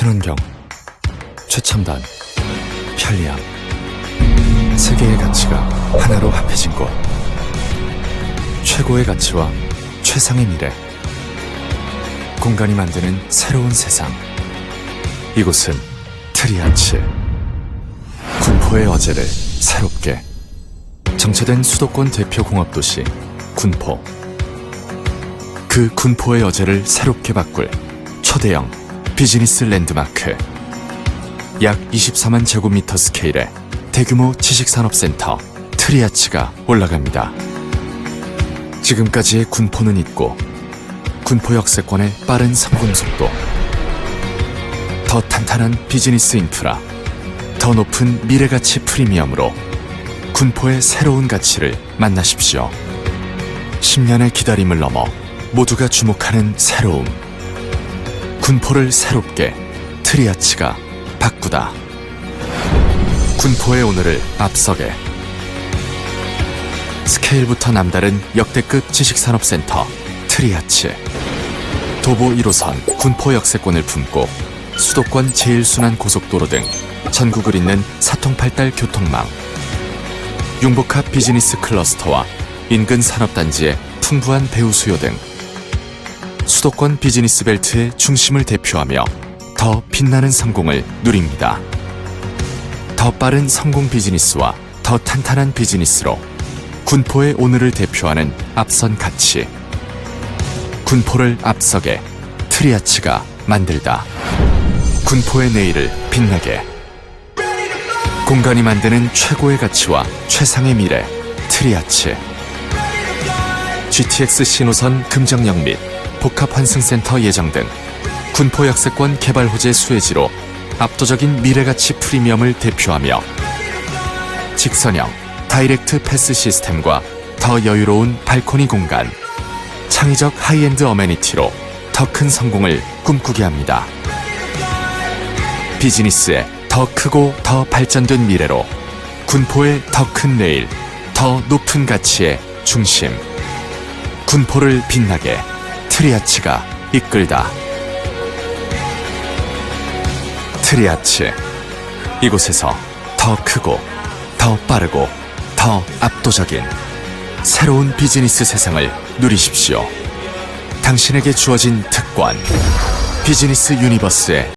친환경, 최첨단, 편리함. 세 개의 가치가 하나로 합해진 곳. 최고의 가치와 최상의 미래. 공간이 만드는 새로운 세상. 이곳은 트리아치. 군포의 어제를 새롭게. 정체된 수도권 대표 공업도시 군포. 그 군포의 어제를 새롭게 바꿀 초대형 비즈니스 랜드마크. 약 24만 제곱미터 스케일의 대규모 지식산업센터 트리아치가 올라갑니다. 지금까지의 군포는 있고 군포 역세권의 빠른 성공 속도, 더 탄탄한 비즈니스 인프라, 더 높은 미래가치 프리미엄으로 군포의 새로운 가치를 만나십시오. 10년의 기다림을 넘어 모두가 주목하는 새로움. 군포를 새롭게 트리아치가 바꾸다. 군포의 오늘을 앞서게. 스케일부터 남다른 역대급 지식산업센터 트리아치. 도보 1호선 군포 역세권을 품고 수도권 제1순환 고속도로 등 전국을 잇는 사통팔달 교통망. 융복합 비즈니스 클러스터와 인근 산업단지의 풍부한 배후 수요 등 수도권 비즈니스 벨트의 중심을 대표하며 더 빛나는 성공을 누립니다. 더 빠른 성공 비즈니스와 더 탄탄한 비즈니스로 군포의 오늘을 대표하는 앞선 가치. 군포를 앞서게 트리아치가 만들다. 군포의 내일을 빛나게. 공간이 만드는 최고의 가치와 최상의 미래. 트리아치. GTX 신호선 금정역 및 복합 환승센터 예정 등 군포 역세권 개발 호재 수혜지로 압도적인 미래가치 프리미엄을 대표하며 직선형 다이렉트 패스 시스템과 더 여유로운 발코니 공간, 창의적 하이엔드 어메니티로 더 큰 성공을 꿈꾸게 합니다. 비즈니스의 더 크고 더 발전된 미래로 군포의 더 큰 내일, 더 높은 가치의 중심. 군포를 빛나게 트리아치가 이끌다. 트리아치. 이곳에서 더 크고 더 빠르고 더 압도적인 새로운 비즈니스 세상을 누리십시오. 당신에게 주어진 특권. 비즈니스 유니버스의